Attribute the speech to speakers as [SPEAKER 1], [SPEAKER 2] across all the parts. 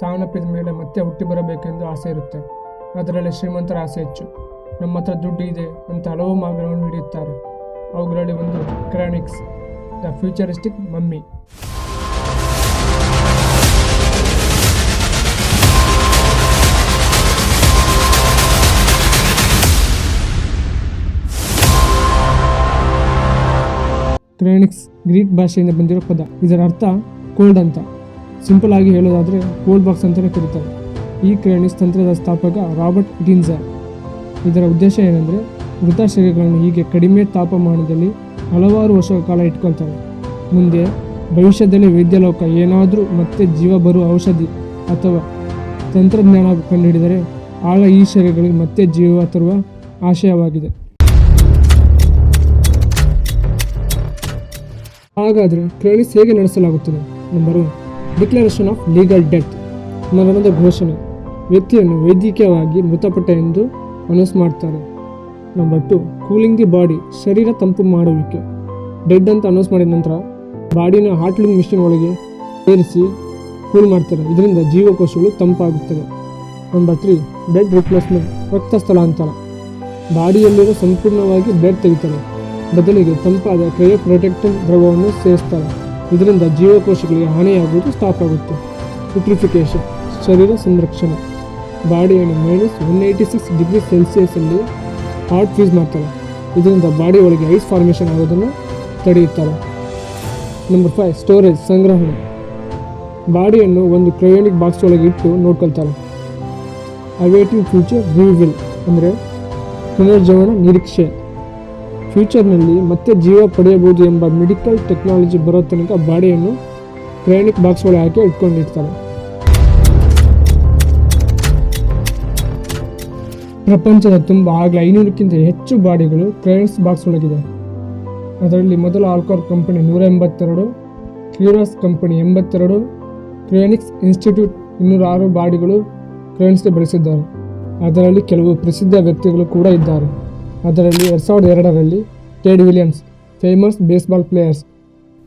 [SPEAKER 1] ಸಾವನ್ನಪ್ಪಿದ ಮೇಲೆ ಮತ್ತೆ ಹುಟ್ಟಿ ಬರಬೇಕೆಂದು ಆಸೆ ಇರುತ್ತೆ. ಅದರಲ್ಲಿ ಶ್ರೀಮಂತರ ಆಸೆ ಹೆಚ್ಚು. ನಮ್ಮ ಹತ್ರ ದುಡ್ಡು ಇದೆ ಅಂತ ಹಲವು ಮಾರ್ಗಗಳನ್ನು ಹಿಡಿಯುತ್ತಾರೆ. ಅವುಗಳಲ್ಲಿ ಒಂದು cryonics, the futuristic mummy. Cryonics Greek ಭಾಷೆಯಿಂದ ಬಂದಿರೋ ಪದ. ಇದರ ಅರ್ಥ ಕೋಲ್ಡ್ ಅಂತ. ಸಿಂಪಲ್ ಆಗಿ ಹೇಳೋದಾದ್ರೆ ಕೋಲ್ಡ್ ಬಾಕ್ಸ್ ಅಂತಲೇ ಕರೀತಾರೆ. ಈ ಕ್ರೇಣಿಸ್ ತಂತ್ರದ ಸ್ಥಾಪಕ ರಾಬರ್ಟ್ ಇಟಿನ್ಸರ್ ಇದರ ಉದ್ದೇಶ ಏನಂದರೆ ಮೃತ ಶರೀರಗಳನ್ನು ಹೀಗೆ ಕಡಿಮೆ ತಾಪಮಾನದಲ್ಲಿ ಹಲವಾರು ವರ್ಷಗಳ ಕಾಲ ಇಟ್ಕೊಳ್ತಾರೆ. ಮುಂದೆ ಭವಿಷ್ಯದಲ್ಲಿ ವೈದ್ಯಲೋಕ ಏನಾದರೂ ಮತ್ತೆ ಜೀವ ಬರುವ ಔಷಧಿ ಅಥವಾ ತಂತ್ರಜ್ಞಾನ ಕಂಡುಹಿಡಿದರೆ ಆಗ ಈ ಶರೀರಗಳಿಗೆ ಮತ್ತೆ ಜೀವ ತರುವ ಆಶಯವಾಗಿದೆ. ಹಾಗಾದರೆ ಕ್ರೇಣಿಸ್ ಹೇಗೆ ನಡೆಸಲಾಗುತ್ತದೆ? Number one declaration of legal death ಮರಣದ ಘೋಷಣೆ. ವ್ಯಕ್ತಿಯನ್ನು ವೈದ್ಯಕೀಯವಾಗಿ ಮೃತಪಟ್ಟ ಎಂದು ಅನೌನ್ಸ್ ಮಾಡ್ತಾರೆ. Number two cooling the body ಶರೀರ ತಂಪು ಮಾಡುವಿಕೆ. ಡೆಡ್ ಅಂತ ಅನೌನ್ಸ್ ಮಾಡಿದ ನಂತರ, ಬಾಡಿನ ಹಾಟ್ಲಿಂಗ್ ಮಿಷಿನ್ ಒಳಗೆ ಸೇರಿಸಿ ಕೂಲ್ ಮಾಡ್ತಾರೆ. ಇದರಿಂದ ಜೀವಕೋಶಗಳು ತಂಪಾಗುತ್ತದೆ ನಂಬರ್ ತ್ರೀ ಬ್ಲಡ್ ರಿಪ್ಲೇಸ್ಮೆಂಟ್ ರಕ್ತ ಸ್ಥಳಾಂತರ. ಬಾಡಿಯಲ್ಲಿರೋ ಸಂಪೂರ್ಣವಾಗಿ ಬ್ಲಡ್ ತೆಗಿತಾರೆ. ಬದಲಿಗೆ ತಂಪಾದ ಕ್ರಯೋ ಪ್ರೊಟೆಕ್ಟಿವ್ ದ್ರವವನ್ನು ಸೇರಿಸ್ತಾರೆ. ಇದರಿಂದ ಜೀವಕೋಶಗಳಿಗೆ ಹಾನಿಯಾಗುವುದು ಸ್ಟಾಪ್ ಆಗುತ್ತೆ. ಯುಟ್ರಿಫಿಕೇಶನ್ ಶರೀರ ಸಂರಕ್ಷಣೆ. ಬಾಡಿಯನ್ನು minus one eighty six degree ಸೆಲ್ಸಿಯಸಲ್ಲಿ hard freeze ಮಾಡ್ತಾರೆ. ಇದರಿಂದ ಬಾಡಿ ಒಳಗೆ ಐಸ್ ಫಾರ್ಮೇಷನ್ ಆಗೋದನ್ನು ತಡೆಯುತ್ತಾರೆ. ನಂಬರ್ ಫೈವ್ ಸ್ಟೋರೇಜ್ ಸಂಗ್ರಹಣೆ. ಬಾಡಿಯನ್ನು ಒಂದು ಕ್ರಯೋನಿಕ್ ಬಾಕ್ಸ್ ಒಳಗೆ ಇಟ್ಟು ನೋಡ್ಕೊಳ್ತಾರೆ. ಅವೇಟಿಂಗ್ ಫ್ಯೂಚರ್ ರಿವಿಲ್ ಅಂದರೆ ಪುನರ್ಜೀವನ ನಿರೀಕ್ಷೆ. ಫ್ಯೂಚರ್ನಲ್ಲಿ ಮತ್ತೆ ಜೀವ ಪಡೆಯಬಹುದು ಎಂಬ ಮೆಡಿಕಲ್ ಟೆಕ್ನಾಲಜಿ ಬರೋ ತನಕ ಬಾಡಿಯನ್ನು ಕ್ರಯೋನಿಕ್ ಬಾಕ್ಸ್ ಒಳಗೆ ಹಾಕಿ ಇಟ್ಕೊಂಡಿರ್ತಾರೆ ಪ್ರಪಂಚದ ತುಂಬ ಆಗಲೇ ಐನೂರಕ್ಕಿಂತ ಹೆಚ್ಚು ಬಾಡಿಗಳು ಕ್ರಯೋನಿಕ್ಸ್ ಬಾಕ್ಸ್ ಒಳಗಿದೆ ಅದರಲ್ಲಿ ಮೊದಲ ಆಲ್ಕೋರ್ ಕಂಪನಿ ನೂರ ಎಂಬತ್ತೆರಡು ಕ್ಯೂರಸ್ ಕಂಪನಿ ಎಂಬತ್ತೆರಡು ಕ್ರಯೋನಿಕ್ಸ್ ಇನ್ಸ್ಟಿಟ್ಯೂಟ್ ಇನ್ನೂರ ಆರು ಬಾಡಿಗಳು ಕ್ರಯೋನಿಕ್ಸ್ಗೆ ಬಳಸಿದ್ದಾರೆ. ಅದರಲ್ಲಿ ಕೆಲವು ಪ್ರಸಿದ್ಧ ವ್ಯಕ್ತಿಗಳು ಕೂಡ ಇದ್ದಾರೆ. ಅದರಲ್ಲಿ ಎರಡು ಸಾವಿರದ ಎರಡರಲ್ಲಿ Ted Williams, famous baseball players.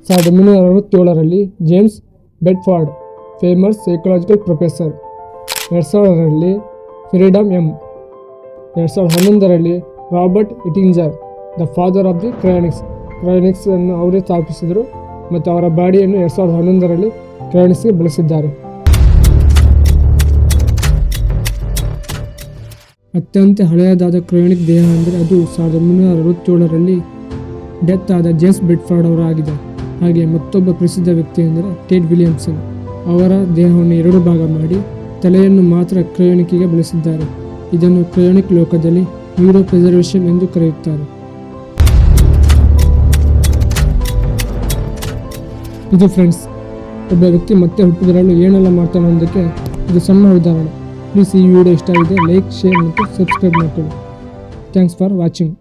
[SPEAKER 1] ಸಾವಿರದ ಒಂಬೈನೂರ ಅರವತ್ತೇಳರಲ್ಲಿ James Bedford famous psychological professor. ಎರಡು ಸಾವಿರರಲ್ಲಿ ಫ್ರೀಡಮ್ ಎಂ. ಎರಡು ಸಾವಿರದ ಹನ್ನೊಂದರಲ್ಲಿ Robert Ettinger the father of the cryonics. ಕ್ರಯಾನಿಕ್ಸನ್ನು ಅವರೇ ಸ್ಥಾಪಿಸಿದರು ಮತ್ತು ಅವರ ಬಾಡಿಯನ್ನು ಎರಡು ಸಾವಿರದ ಹನ್ನೊಂದರಲ್ಲಿ ಕ್ರಯೋನಿಕ್ಸ್ಗೆ ಬಳಸಿದ್ದಾರೆ. ಅತ್ಯಂತ ಹಳೆಯದಾದ ಕ್ರಯೋಣಿಕ್ ದೇಹ ಅಂದರೆ ಅದು ಸಾವಿರದ ಒಂಬೈನೂರ ಅರವತ್ತೇಳರಲ್ಲಿ ಡೆತ್ ಆದ ಜೇಮ್ಸ್ ಬೆಡ್ಫಾರ್ಡ್ ಅವರಾಗಿದೆ. ಹಾಗೆ ಮತ್ತೊಬ್ಬ ಪ್ರಸಿದ್ಧ ವ್ಯಕ್ತಿ ಎಂದರೆ ಟೇಟ್ ವಿಲಿಯಮ್ಸನ್. ಅವರ ದೇಹವನ್ನು ಎರಡು ಭಾಗ ಮಾಡಿ ತಲೆಯನ್ನು ಮಾತ್ರ ಕ್ರಯೋಣಿಕೆಗೆ ಬಳಸಿದ್ದಾರೆ. ಇದನ್ನು ಕ್ರಯೋಣಿಕ್ ಲೋಕದಲ್ಲಿ ನ್ಯೂರೋ ಪ್ರಿಸರ್ವೇಷನ್ ಎಂದು ಕರೆಯುತ್ತಾರೆ. ಇದು ಫ್ರೆಂಡ್ಸ್, ಒಬ್ಬ ವ್ಯಕ್ತಿ ಮತ್ತೆ ಹುಟ್ಟಿದರಲು ಏನೆಲ್ಲ ಮಾಡ್ತಾನೆ ಅನ್ನೋದಕ್ಕೆ ಇದು ಸಣ್ಣ ಉದಾಹರಣೆ. ಪ್ಲೀಸ್ ಈ ವಿಡಿಯೋ ಇಷ್ಟ ಆಗಿದೆ ಲೈಕ್ ಶೇರ್ ಮತ್ತು ಸಬ್ಸ್ಕ್ರೈಬ್ ಮಾಡ್ಕೊಳ್ಳಿ ಥ್ಯಾಂಕ್ಸ್ ಫಾರ್ ವಾಚಿಂಗ್